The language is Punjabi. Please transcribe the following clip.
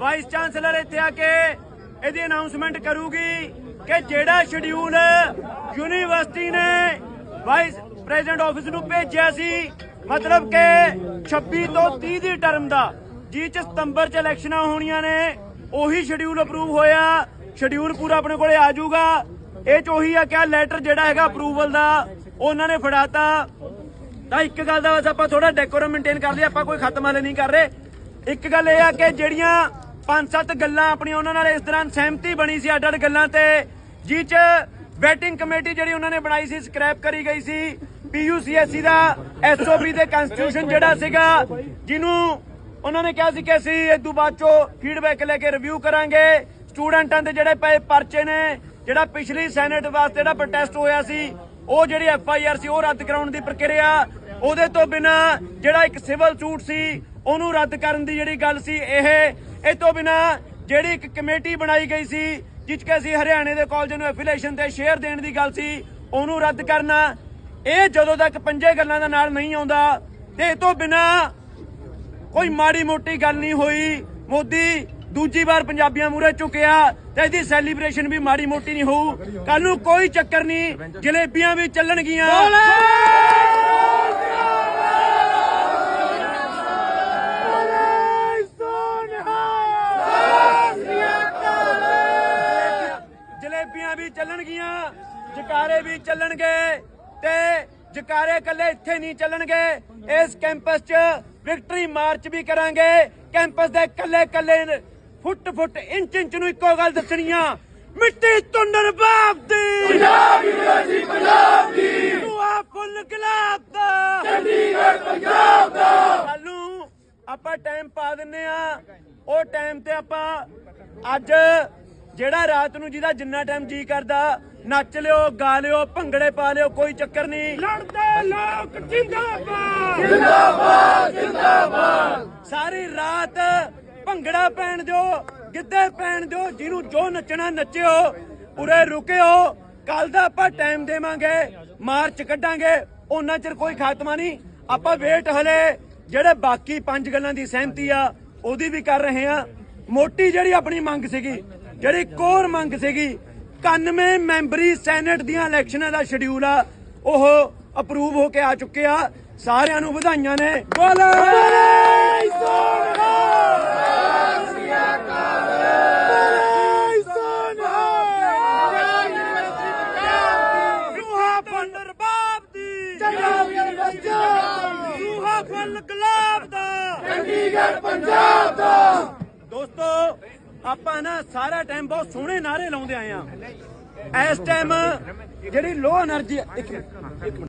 ਵਾਈਸ ਚਾਂਸਲਰ ਇੱਥੇ ਆ ਕੇ ਇਹਦੀ ਅਨਾਉਂਸਮੈਂਟ ਕਰੂਗੀ ਕਿ ਜਿਹੜਾ ਸ਼ਡਿਊਲ ਯੂਨੀਵਰਸਿਟੀ ਨੇ ਵਾਈਸ ਪ੍ਰੈਜ਼ੀਡੈਂਟ ਆਫਿਸ ਨੂੰ ਭੇਜਿਆ ਸੀ, ਮਤਲਬ ਕਿ 26 ਤੋਂ 30 ਦੀ ਟਰਮ ਦਾ ਜੀ ਚ ਸਤੰਬਰ ਚ ਇਲੈਕਸ਼ਨਾਂ ਹੋਣੀਆਂ ਨੇ, ਉਹੀ ਸ਼ਡਿਊਲ ਅਪਰੂਵ ਹੋਇਆ ਸ਼ਡਿਊਲ ਪੂਰਾ ਆਪਣੇ ਕੋਲੇ ਆ ਜਾਊਗਾ। ਇਹ ਚ ਉਹੀ ਆ ਕਿ ਲੈਟਰ ਜਿਹੜਾ ਹੈਗਾ ਅਪਰੂਵਲ ਦਾ, ਉਹਨਾਂ ਨੇ ਫੜਾਤਾ। ਤਾਂ ਇੱਕ ਗੱਲ ਦਾ ਬਸ ਆਪਾਂ ਥੋੜਾ ਡੈਕੋਰਮ ਮੇਨਟੇਨ ਕਰ ਲਈ ਆਪਾਂ ਕੋਈ ਖਤਮ ਹਲੇ ਨਹੀਂ ਕਰ ਰਹੇ। ਇੱਕ ਗੱਲ ਇਹ ਆ ਕਿ ਜਿਹੜੀਆਂ ਪੰਜ ਸੱਤ ਗੱਲਾਂ ਆਪਣੀ ਉਹਨਾਂ ਨਾਲ ਇਸ ਦੌਰਾਨ ਸਹਿਮਤੀ ਬਣੀ ਸੀ ਅੱਡ ਅੱਡ ਗੱਲਾਂ ਤੇ, ਜਿਹ ਚ ਵੈਟਿੰਗ ਕਮੇਟੀ ਜਿਹੜੀ ਉਹਨਾਂ ਨੇ ਬਣਾਈ ਸੀ, ਸਕ੍ਰੈਪ ਕਰੀ ਗਈ ਸੀ ਪੀਯੂਸੀਐਸਸੀ ਦਾ ਐਸਓਪੀ ਦੇ ਕਨਸਟੀਟਿਊਸ਼ਨ ਜਿਹੜਾ ਸੀਗਾ, ਜਿਹਨੂੰ ਉਹਨਾਂ ਨੇ ਕਿਹਾ ਸੀ ਕਿ ਅਸੀਂ ਇਸ ਤੋਂ ਬਾਅਦ ਚੋਂ ਫੀਡਬੈਕ ਲੈ ਕੇ ਰਿਵਿਊ ਕਰਾਂਗੇ। ਸਟੂਡੈਂਟਾਂ ਦੇ ਜਿਹੜੇ ਪਏ ਪਰਚੇ ਨੇ, ਜਿਹੜਾ ਪਿਛਲੀ ਸੈਨੇਟ ਵਾਸਤੇ ਜਿਹੜਾ ਪ੍ਰੋਟੈਸਟ ਹੋਇਆ ਸੀ, ਉਹ ਜਿਹੜੀ ਐਫ ਸੀ, ਉਹ ਰੱਦ ਕਰਾਉਣ ਦੀ ਪ੍ਰਕਿਰਿਆ, ਉਹਦੇ ਤੋਂ ਬਿਨਾ ਜਿਹੜਾ ਇੱਕ ਸਿਵਲ ਸੂਟ ਸੀ, ਉਹਨੂੰ ਰੱਦ ਕਰਨ ਦੀ ਜਿਹੜੀ ਗੱਲ ਸੀ, ਇਹ ਇਹ ਤੋਂ ਬਿਨਾ ਜਿਹੜੀ ਇੱਕ ਕਮੇਟੀ ਬਣਾਈ ਗਈ ਸੀ, ਜਿਸ ਕਿ ਅਸੀਂ ਹਰਿਆਣੇ ਦੇ ਕਾਲਜ ਨੂੰ ਐਫੀਲੀਏਸ਼ਨ ਤੇ ਸ਼ੇਅਰ ਦੇਣ ਦੀ ਗੱਲ ਸੀ, ਉਹਨੂੰ ਰੱਦ ਕਰਨਾ, ਇਹ ਜਦੋਂ ਤੱਕ ਪੰਜੇ ਗੱਲਾਂ ਦਾ ਨਾਲ ਨਹੀਂ ਆਉਂਦਾ, ਤੇ ਇਹ ਤੋਂ ਬਿਨਾ ਕੋਈ ਮਾੜੀ ਮੋਟੀ ਗੱਲ ਨਹੀਂ ਹੋਈ। ਮੋਦੀ ਦੂਜੀ ਵਾਰ ਪੰਜਾਬੀਆਂ ਮੂਰੇ ਚੁੱਕਿਆ ਤੇ ਇਹਦੀ ਸੈਲੀਬ੍ਰੇਸ਼ਨ ਵੀ ਮਾੜੀ ਮੋਟੀ ਨਹੀਂ ਹੋਊ। ਕੱਲ ਨੂੰ ਕੋਈ ਚੱਕਰ ਨਹੀਂ, ਜਲੇਬੀਆਂ ਵੀ ਚੱਲਣਗੀਆਂ। ਚੱਲਣਗੀਆਂ ਜਕਾਰੇ ਵੀ ਚੱਲਣਗੇ ਤੇ ਜਕਾਰੇ ਇਕੱਲੇ ਇੱਥੇ ਨਹੀਂ ਚੱਲਣਗੇ। ਇਸ ਕੈਂਪਸ 'ਚ ਵਿਕਟਰੀ ਮਾਰਚ ਵੀ ਕਰਾਂਗੇ। ਕੈਂਪਸ ਦੇ ਇਕੱਲੇ ਇਕੱਲੇ ਫੁੱਟ ਫੁੱਟ ਇੰਚ ਇੰਚ ਨੂੰ ਇੱਕੋ ਗੱਲ ਦੱਸਣੀਆਂ ਮਿੱਟੀ ਤੁੰਡਰ ਬਾਪ ਦੀ। ਪੰਜਾਬ ਯੂਨੀਵਰਸਿਟੀ ਪੰਜਾਬ ਦੀ। ਦੁਆ ਫੁੱਲ ਗੁਲਾਬ ਦਾ। ਚੰਡੀਗੜ੍ਹ ਪੰਜਾਬ ਦਾ। ਕੱਲੂ ਆਪਾਂ ਟਾਈਮ ਪਾ ਦਿੰਨੇ ਆ ਉਹ ਟਾਈਮ ਤੇ ਆਪਾਂ ਅੱਜ ਜਿਹੜਾ ਰਾਤ ਨੂੰ ਜਿਹਦਾ ਜਿੰਨਾ ਟਾਈਮ ਜੀ ਕਰਦਾ ਨੱਚ ਲਿਓ ਗਾ ਲਿਓ ਭੰਗੜੇ ਪਾ ਲਿਓ ਕੋਈ ਚੱਕਰ ਨਹੀਂ। ਲੜਦੇ ਲੋਕ ਜਿੰਦਾਬਾਦ। ਜਿੰਦਾਬਾਦ ਜਿੰਦਾਬਾਦ। ਸਾਰੀ ਰਾਤ ਭੰਗੜਾ ਪੈਣ ਦਿਓ ਗਿੱਧੇ ਪੈਣ ਦਿਓ ਜਿਹਨੂੰ ਜੋ ਨੱਚਣਾ ਨੱਚਿਓ ਉਰੇ ਰੁਕਿਓ। ਕੱਲ ਦਾ ਆਪਾਂ ਟਾਈਮ ਦੇਵਾਂਗੇ ਮਾਰਚ ਕੱਢਾਂਗੇ ਉਹਨਾਂ ਚਿਰ ਕੋਈ ਖਾਤਮਾ ਨਹੀਂ। ਆਪਾਂ ਵੇਟ ਹਲੇ ਜਿਹੜੇ ਬਾਕੀ ਪੰਜ ਗੱਲਾਂ ਦੀ ਸਹਿਮਤੀ ਆ ਉਹਦੀ ਵੀ ਕਰ ਰਹੇ ਆ। ਮੋਟੀ ਜਿਹੜੀ ਆਪਣੀ ਮੰਗ ਸੀਗੀ ਜਿਹੜੀ ਕੋਰ ਮੰਗ ਸੀਗੀ 91 ਮੈਂਬਰੀ ਸੈਨੇਟ ਦੀਆਂ ਇਲੈਕਸ਼ਨਾਂ ਦਾ ਸ਼ਡਿਊਲ ਆ ਉਹ ਅਪਰੂਵ ਹੋ ਕੇ ਆ ਚੁੱਕੇ ਆ। ਸਾਰਿਆਂ ਨੂੰ ਵਧਾਈਆਂ ਨੇ। ਬੋਲੇ! ਗੁਲਾਬ ਦਾ। ਚੰਡੀਗੜ੍ਹ ਪੰਜਾਬ ਦਾ। ਦੋਸਤੋ ਆਪਾਂ ਨਾ ਸਾਰਾ ਟਾਈਮ ਬਹੁਤ ਸੋਹਣੇ ਨਾਰੇ ਲਾਉਂਦੇ ਆਏ ਆ ਇਸ ਟਾਈਮ ਜਿਹੜੀ ਲੋ એનર્ਜੀ ਇੱਕ ਮਿੰਟ।